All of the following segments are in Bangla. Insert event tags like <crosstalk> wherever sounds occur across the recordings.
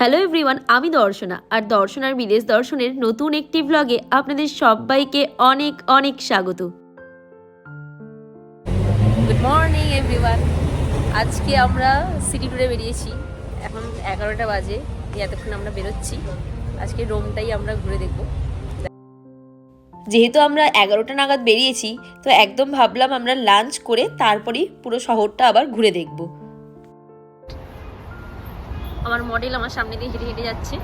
হ্যালো এভরিওয়ান, আমি দর্শনা। আর দর্শনার বিদেশ দর্শনের নতুন একটি ব্লগে আপনাদের সবাইকে অনেক অনেক স্বাগত। গুড মর্নিং এভরিওয়ান আজকে আমরা সিটি ট্যুরে বেরিয়েছি। এখন এগারোটা বাজে এতক্ষণ আমরা বেরোচ্ছি। আজকে রোমটাই আমরা ঘুরে দেখব। যেহেতু আমরা এগারোটা নাগাদ বেরিয়েছি, তো একদম ভাবলাম আমরা লাঞ্চ করে তারপরেই পুরো শহরটা আবার ঘুরে দেখব। আমার মডেল আমার সামনে দিয়ে হেঁটে হেঁটে যাচ্ছে।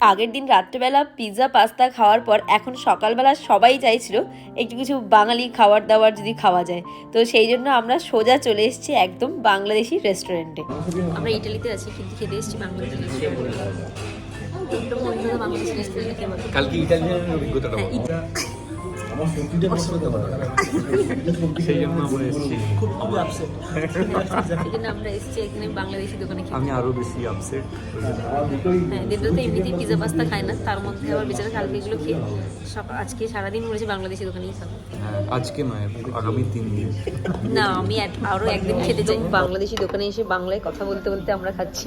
আগের দিন রাত্রেবেলা পিৎজা পাস্তা খাওয়ার পর এখন সকালবেলা সবাই চাইছিল একটু কিছু বাঙালি খাবার দাবার যদি খাওয়া যায়। তো সেই জন্য আমরা সোজা চলে এসেছি একদম বাংলাদেশি রেস্টুরেন্টে আমরা ইটালিতে আছি কিন্তু খেতে এসেছি বাংলাদেশি রেস্টুরেন্টে কালকে অভিজ্ঞতাটা। সেই জন্য আমরা এসেছি। এই জন্য আমরা এসেছি এখানে বাংলাদেশি দোকানে খেতে। আমি আরও বেশি আপসেট হ্যাঁ দেবদা তো এমনিতেই পিজা পাস্তা খায় না তার মধ্যে আবার বেচারা কালকে এগুলো খেয়ে সব আজকে সারাদিন বলেছে বাংলাদেশি দোকানেই খাব। আজকে নয় আগামী তিন দিন। না আমি এক- আরও একদিন খেতে চাই। বাংলাদেশি দোকানে এসে বাংলায় কথা বলতে বলতে আমরা খাচ্ছি।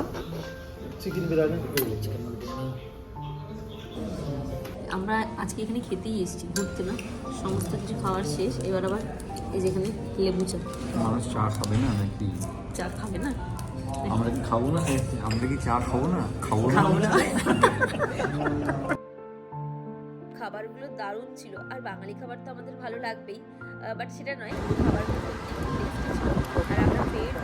আমরা আজকে এখানে খেতেই এসেছি ঘুরতে না। সমস্ত কিছু খাওয়ার শেষ এবার আবার এই যেখানে লেবু চা। মানুষ চা খাবে না নাকি? চা খাবে না? আমরা কি খাব না? আমরা কি চা খাব না? খাব না। খাবারগুলো দারুণ ছিল আর বাঙালি খাবার তো আমাদের ভালো লাগবেই বাট সেটা নয় খাবারগুলো আর আমরা পেট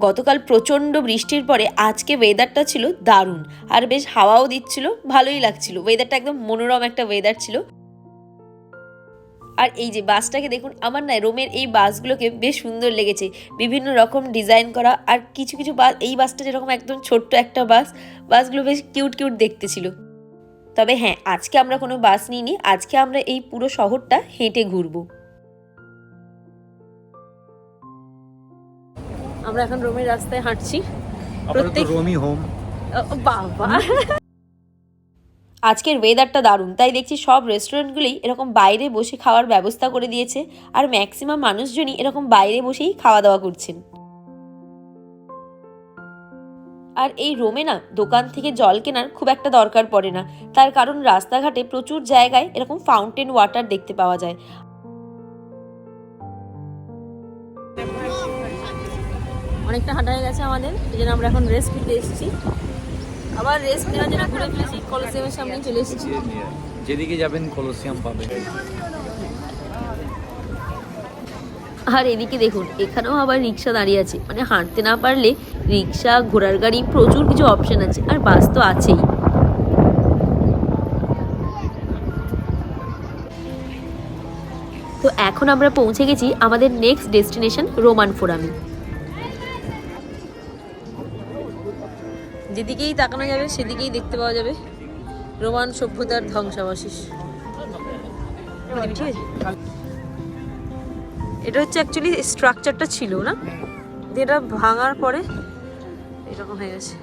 গতকাল প্রচণ্ড বৃষ্টির পরে আজকে ওয়েদারটা ছিল দারুণ। আর বেশ হাওয়াও দিচ্ছিল, ভালোই লাগছিল। ওয়েদারটা একদম মনোরম একটা ওয়েদার ছিল। আর এই যে বাসটাকে দেখুন, আমার না রোমের এই বাসগুলোকে বেশ সুন্দর লেগেছে। বিভিন্ন রকম ডিজাইন করা আর কিছু কিছু বাস, এই বাসটা যেরকম একদম ছোট্ট একটা বাস, বাসগুলো বেশ কিউট কিউট দেখতে ছিল। তবে হ্যাঁ আজকে আমরা কোনো বাস নিইনি। আজকে আমরা এই পুরো শহরটা হেঁটে ঘুরবো। আমরা এখন রোমের রাস্তায় হাঁটছি। প্রত্যেক- রোমি হোম বাবা। আজকের ওয়েদারটা দারুণ তাই দেখছি সব রেস্টুরেন্টগুলোই এরকম বাইরে বসে খাওয়ার ব্যবস্থা করে দিয়েছে আর ম্যাক্সিমাম মানুষজনই এরকম বাইরে বসেই খাওয়া দাওয়া করছেন। আর এই রোমে না দোকান থেকে জল কেনার খুব একটা দরকার পড়ে না তার কারণ রাস্তাঘাটে প্রচুর জায়গায় এরকম ফাউন্টেন ওয়াটার দেখতে পাওয়া যায়। অনেকটা হাঁটা হয়ে গেছে আমাদের এই জন্য আমরা এখন রেস্ট নিতে এসেছি। আবার রেস্ট নেওয়ার জন্য ঘুরে ফিরেছি কলেজের সামনে চলে এসেছি। যেদিকে যাবেন কলসিয়াম পাবেন। আর এদিকে দেখুন এখানেও আবার রিক্সা দাঁড়িয়ে আছে। মানে হাঁটতে না পারলে রিক্সা ঘোড়ার গাড়ি প্রচুর কিছু অপশন আছে আর বাস তো আছেই। তো এখন আমরা পৌঁছে গেছি আমাদের নেক্সট ডেস্টিনেশন রোমান ফোরামে যেদিকেই তাকানো যাবে, সেদিকেই দেখতে পাওয়া যাবে। রোমান সভ্যতার ধ্বংসাবশেষ। এটা হচ্ছে অ্যাকচুয়ালি স্ট্রাকচারটা ছিল না? যেটা ভাঙার পরে এরকম হয়ে গেছে।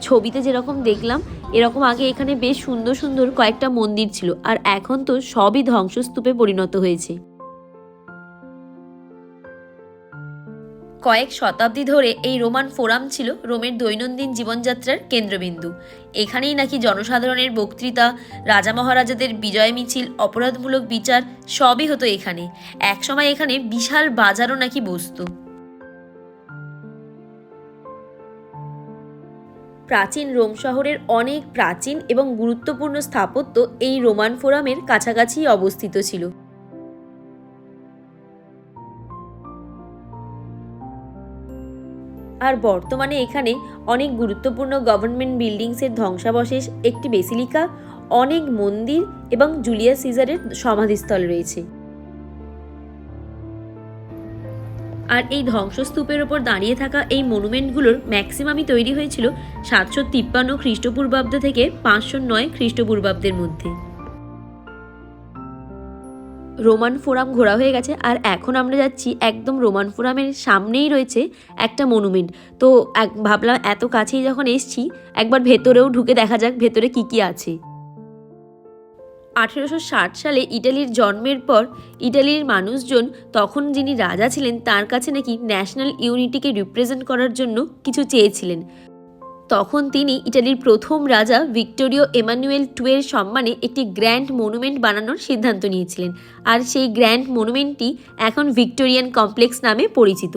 ছবিতে যেরকম দেখলাম, এরকম আগে এখানে বেশ সুন্দর সুন্দর কয়েকটা মন্দির ছিল, আর এখন তো সবই ধ্বংসস্তূপে পরিণত হয়েছে। কয়েক শতাব্দী ধরে এই রোমান ফোরাম ছিল রোমের দৈনন্দিন জীবনযাত্রার কেন্দ্রবিন্দু। এখানেই নাকি জনসাধারণের বক্তৃতা, রাজা মহারাজাদের বিজয় মিছিল, অপরাধমূলক বিচার, সবই হতো এখানে। একসময় এখানে বিশাল বাজারও নাকি বসতো। প্রাচীন রোম শহরের অনেক প্রাচীন এবং গুরুত্বপূর্ণ স্থাপত্য এই রোমান ফোরামের কাছাকাছি অবস্থিত ছিল। আর বর্তমানে এখানে অনেক গুরুত্বপূর্ণ গভর্নমেন্ট বিল্ডিংসের ধ্বংসাবশেষ একটি বেসিলিকা অনেক মন্দির এবং জুলিয়াস সিজারের সমাধিস্থল রয়েছে। আর এই ধ্বংসস্তূপের ওপর দাঁড়িয়ে থাকা এই মনুমেন্টগুলোর ম্যাক্সিমামই তৈরি হয়েছিল সাতশো তিপ্পান্ন খ্রিস্টপূর্বাব্দ থেকে পাঁচশো নয় খ্রিস্টপূর্বাব্দের মধ্যে। রোমান ফোরাম ঘোরা হয়ে গেছে আর এখন আমরা যাচ্ছি একদম রোমান ফোরামের সামনেই রয়েছে একটা মনুমেন্ট। তো এক ভাবলাম এত কাছেই যখন এসছি, একবার ভেতরেও ঢুকে দেখা যাক ভেতরে কি কি আছে। আঠেরোশো ষাট সালে ইটালির জন্মের পর ইটালির মানুষজন, তখন যিনি রাজা ছিলেন, তার কাছে নাকি ন্যাশনাল ইউনিটিকে রিপ্রেজেন্ট করার জন্য কিছু চেয়েছিলেন। তখন তিনি ইটালির প্রথম রাজা ভিক্টোরিও এমানুয়েল টুয়ের সম্মানে একটি গ্র্যান্ড মনুমেন্ট বানানোর সিদ্ধান্ত নিয়েছিলেন। আর সেই গ্র্যান্ড মনুমেন্টটি এখন ভিক্টোরিয়ান কমপ্লেক্স নামে পরিচিত।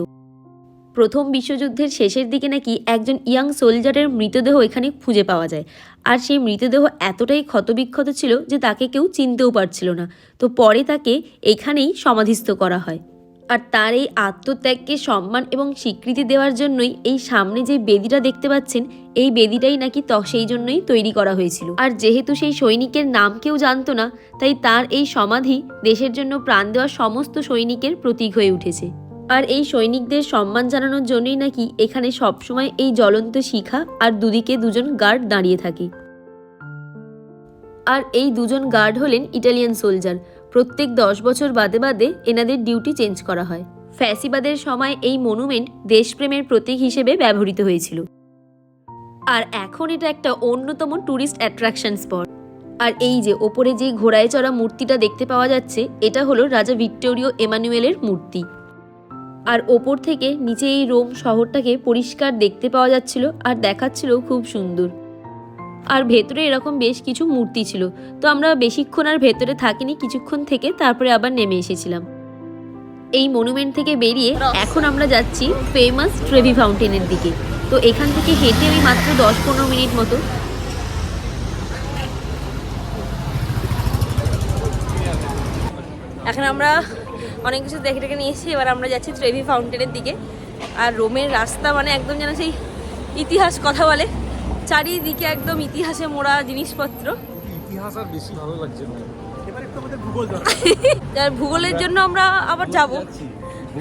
প্রথম বিশ্বযুদ্ধের শেষের দিকে নাকি একজন ইয়াং সোলজারের মৃতদেহ এখানে খুঁজে পাওয়া যায়। আর সেই মৃতদেহ এতটাই ক্ষতবিক্ষত ছিল যে তাকে কেউ চিনতেও পারছিল না। তো পরে তাকে এখানেই সমাধিস্থ করা হয়। আর তার এই আত্মত্যাগকে সম্মান এবং স্বীকৃতি দেওয়ার জন্যই এই সামনে যে বেদিটা দেখতে পাচ্ছেন, এই বেদিটাই নাকি ত, সেই জন্যই তৈরি করা হয়েছিল। আর যেহেতু সেই সৈনিকের নাম কেউ জানতো না, তাই তার এই সমাধি দেশের জন্য প্রাণ দেওয়া সমস্ত সৈনিকের প্রতীক হয়ে উঠেছে। আর এই সৈনিকদের সম্মান জানানোর জন্যই নাকি এখানে সবসময় এই জ্বলন্ত শিখা আর দুদিকে দুজন গার্ড দাঁড়িয়ে থাকে। আর এই দুজন গার্ড হলেন ইটালিয়ান সোলজার। প্রত্যেক দশ বছর বাদে বাদে এনাদের ডিউটি চেঞ্জ করা হয়। ফ্যাসিবাদের সময় এই মনুমেন্ট দেশপ্রেমের প্রতীক হিসেবে ব্যবহৃত হয়েছিল। আর এখন এটা একটা অন্যতম ট্যুরিস্ট অ্যাট্রাকশন স্পট। আর এই যে ওপরে যে ঘোড়ায় চড়া মূর্তিটা দেখতে পাওয়া যাচ্ছে, এটা হলো রাজা ভিক্টোরিও এমানুয়েলের মূর্তি। আর ওপর থেকে নিচে এই রোম শহরটাকে পরিষ্কার দেখতে পাওয়া যাচ্ছিল আর দেখাচ্ছিল খুব সুন্দর। আর ভেতরে এরকম বেশ কিছু মূর্তি ছিল। তো আমরা বেশিক্ষণ আর ভেতরে থাকিনি, কিছুক্ষণ থেকে তারপরে আবার নেমে এসেছিলাম। এই মনুমেন্ট থেকে বেরিয়ে এখন আমরা যাচ্ছি ফেমাস ট্রেভি ফাউন্টেনের দিকে। তো এখান থেকে হেঁটে ওই মাত্র দশ পনেরো মিনিট মতো। এখন আমরা অনেক কিছু দেখে টেকে নিয়েছি, এবার আমরা যাচ্ছি ট্রেভি ফাউন্টেনের দিকে। আর রোমের রাস্তা মানে একদম যেন সেই ইতিহাস কথা বলে। চারিদিকে একদম ইতিহাসে মোড়া জিনিসপত্র। ইতিহাস আর বেশি ভালো লাগছে না। <laughs> যার ভূগোলের জন্য আমরা আবার যাব।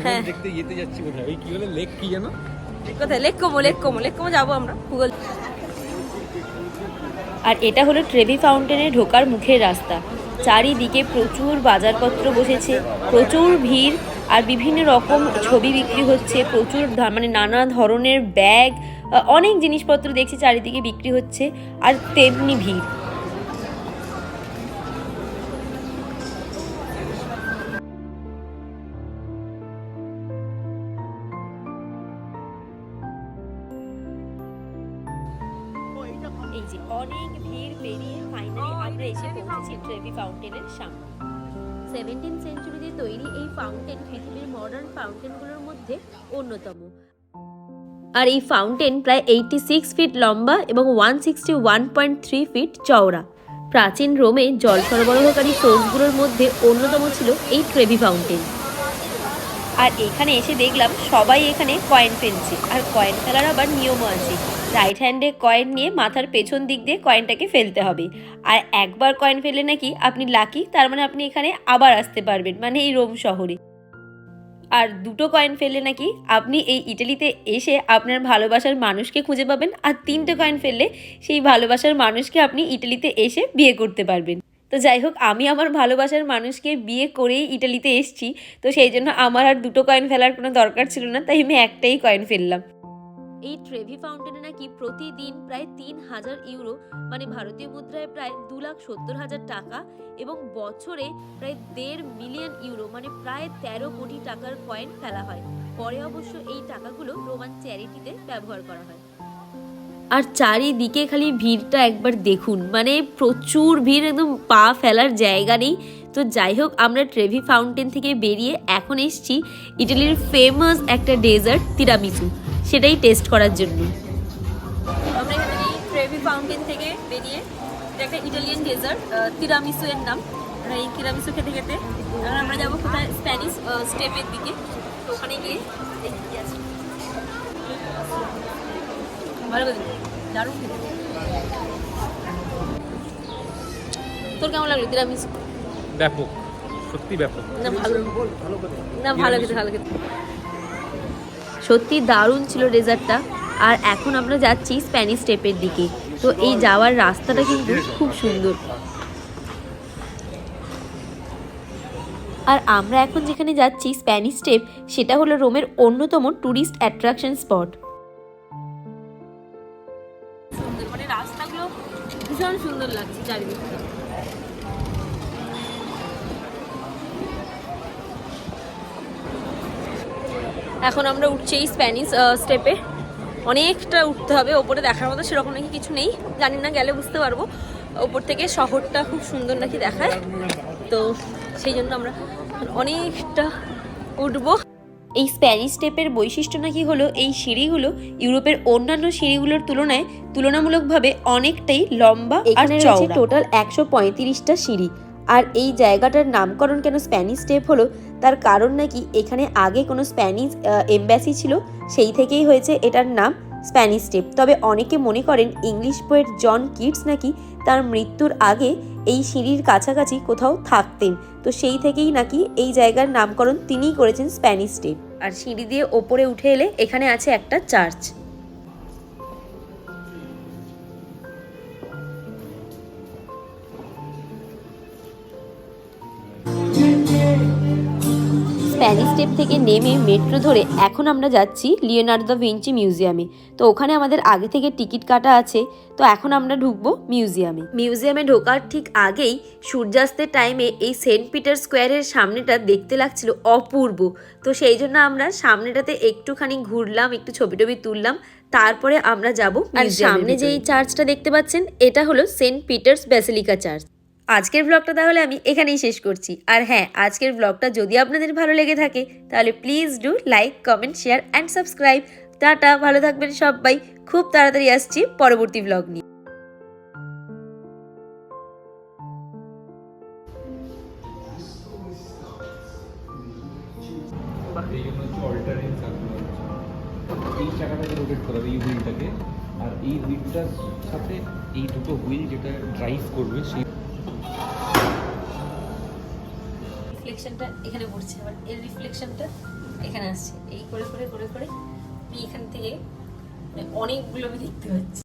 হ্যাঁ। দেখতে ইয়েতে যাচ্ছি কোথায় ওই কি বলে লেক কি জানো কোথায়? লেককমো লেককমো লেককমো যাব আমরা ভূগোল। আর এটা হলো ট্রেভি ফাউন্টেনে ঢোকার মুখের রাস্তা। চারিদিকে প্রচুর বাজারপত্র বসেছে প্রচুর ভিড় আর বিভিন্ন রকম ছবি বিক্রি হচ্ছে প্রচুর মানে নানা ধরনের ব্যাগ অনেক জিনিসপত্র দেখছি চারিদিকে বিক্রি হচ্ছে, আর তেমনি ভিড়। অনেক ভিড় পেরিয়ে ফাইনালি আমরা এসে পৌঁছেছি ট্রেভি ফাউন্টেনের সামনে। সেভেন্টিন সেঞ্চুরিতে তৈরি এই ফাউন্টেন পৃথিবীর মডার্ন ফাউন্টেনগুলোর মধ্যে অন্যতম। আর এই ফাউন্টেন প্রায় এইটি সিক্স ফিট লম্বা এবং one sixty one point three feet চওড়া। প্রাচীন রোমে জল সরবরাহকারী সোর্সগুলোর মধ্যে অন্যতম ছিল এই ট্রেভি ফাউন্টেন আর এখানে এসে দেখলাম সবাই এখানে কয়েন ফেলছে। আর কয়েন ফেলার আবার নিয়মও আছে। রাইট হ্যান্ডে কয়েন নিয়ে মাথার পেছন দিক দিয়ে কয়েনটাকে ফেলতে হবে। আর একবার কয়েন ফেললে নাকি আপনি লাকি তার মানে আপনি এখানে আবার আসতে পারবেন মানে এই রোম শহরে। আর দুটো কয়েন ফেললে নাকি আপনি এই ইটালিতে এসে আপনার ভালোবাসার মানুষকে খুঁজে পাবেন আর তিনটে কয়েন ফেললে সেই ভালোবাসার মানুষকে আপনি ইটালিতে এসে বিয়ে করতে পারবেন। তো যাই হোক, আমি আমার ভালোবাসার মানুষকে বিয়ে করেই ইটালিতে এসেছি। তো সেই জন্য আমার আর দুটো কয়েন ফেলার কোনো দরকার ছিল না, তাই আমি একটাই কয়েন ফেললাম। এই ট্রেভি ফাউন্টেনে নাকি প্রতিদিন প্রায় তিন হাজার ইউরো মানে ভারতীয় মুদ্রায় প্রায় দু লাখ সত্তর হাজার টাকা এবং বছরে প্রায় দেড় মিলিয়ন ইউরো মানে প্রায় তেরো কোটি টাকার কয়েন ফেলা হয়। পরে অবশ্য এই টাকাগুলো রোমান চ্যারিটিতে ব্যবহার করা হয়। আর চারিদিকে খালি ভিড়টা একবার দেখুন মানে প্রচুর ভিড়, একদম পা ফেলার জায়গা নেই। তো যাই হোক, আমরা ট্রেভি ফাউন্টেন থেকে বেরিয়ে এখন এসছি ইটালির ফেমাস একটা ডেজার্ট তিরামিসু সেটাই টেস্ট করার জন্য। আমরা এখানে এই ট্রেভি ফাউন্টেন থেকে বেরিয়ে এটা একটা ইটালিয়ান ডেজার্ট তিরামিসু এর নাম। এই তিরামিসু খেতে খেতে আমরা যাব কোথায়? স্প্যানিশ স্টেপের দিকে। তো ওখানে গিয়ে দেখি কি আছে ভালো দারুণ তোর কেমন লাগল তিরামিসু ব্যাপক সত্যি ব্যাপক। না ভালো। না ভালো খেতে ভালো খেতে। সত্যি দারুণ ছিল রেজার্টটা আর এখন আমরা যাচ্ছি স্প্যানিশ স্টেপের দিকে। তো এই যাওয়ার রাস্তাটা কিন্তু খুব সুন্দর। আর আমরা এখন যেখানে যাচ্ছি স্প্যানিশ স্টেপ, সেটা হলো রোমের অন্যতম ট্যুরিস্ট অ্যাট্রাকশন স্পট। সুন্দর মানে ভীষণ সুন্দর লাগছে চারিদিকটা। এখন আমরা উঠছি এই স্প্যানিশ স্টেপে অনেকটা উঠতে হবে ওপরে দেখার মতো সেরকম নাকি কিছু নেই। জানি না গেলে বুঝতে পারব। ওপর থেকে শহরটা খুব সুন্দর নাকি দেখায়। তো সেই জন্য আমরা অনেকটা উঠবো। এই স্প্যানিশ স্টেপের বৈশিষ্ট্য নাকি হলো এই সিঁড়িগুলো ইউরোপের অন্যান্য সিঁড়িগুলোর তুলনায় তুলনামূলকভাবে অনেকটাই লম্বা আর টোটাল একশো পঁয়ত্রিশটা সিঁড়ি। আর এই জায়গাটার নামকরণ কেন স্প্যানিশ স্টেপ হলো? তার কারণ নাকি এখানে আগে কোনো স্প্যানিশ এমব্যাসি ছিল, সেই থেকেই হয়েছে এটার নাম স্প্যানিশ স্টেপ। তবে অনেকে মনে করেন ইংলিশ পোয়েট জন কিটস নাকি তার মৃত্যুর আগে এই সিঁড়ির কাছাকাছি কোথাও থাকতেন। তো সেই থেকেই নাকি এই জায়গার নামকরণ তিনিই করেছেন স্প্যানিশ স্টেপ। আর সিঁড়ি দিয়ে ওপরে উঠে এলে এখানে আছে একটা চার্চ। স্প্যানিশ স্টেপ থেকে নেমে মেট্রো ধরে এখন আমরা যাচ্ছি লিওনার্দো দা ভিঞ্চি মিউজিয়ামে। তো ওখানে আমাদের আগে থেকে টিকিট কাটা আছে তো এখন আমরা ঢুকবো মিউজিয়ামে। মিউজিয়ামে ঢোকার ঠিক আগেই সূর্যাস্তের টাইমে এই সেন্ট পিটার স্কোয়ারের সামনেটা দেখতে লাগছিল অপূর্ব। তো সেই জন্য আমরা সামনেটাতে একটুখানি ঘুরলাম একটু ছবি টবি তুললাম তারপরে আমরা যাব আর সামনে যে এই চার্চটা দেখতে পাচ্ছেন এটা হলো সেন্ট পিটার্স ব্যাসিলিকা চার্চ আজকের ব্লগটা তাহলে আমি এখানেই শেষ করছি। আর হ্যাঁ আজকের ব্লগটা যদি আপনাদের ভালো লেগে থাকে, তাহলে please do like comment share and subscribe tata, ভালো থাকবেন সবাই। খুব তাড়াতাড়ি আসছি পরবর্তী ব্লগ নিয়ে। এই আর এই হুইলটার সাথে এই দুটো হুইল যেটা ড্রাইভ করবে, সেই রিফ্লেকশনটা এখানে পড়ছে, আবার এর রিফ্লেকশনটা এখানে আসছে। এই করে করে করে করে আমি এখান থেকে মানে অনেকগুলো আমি দেখতে পাচ্ছি।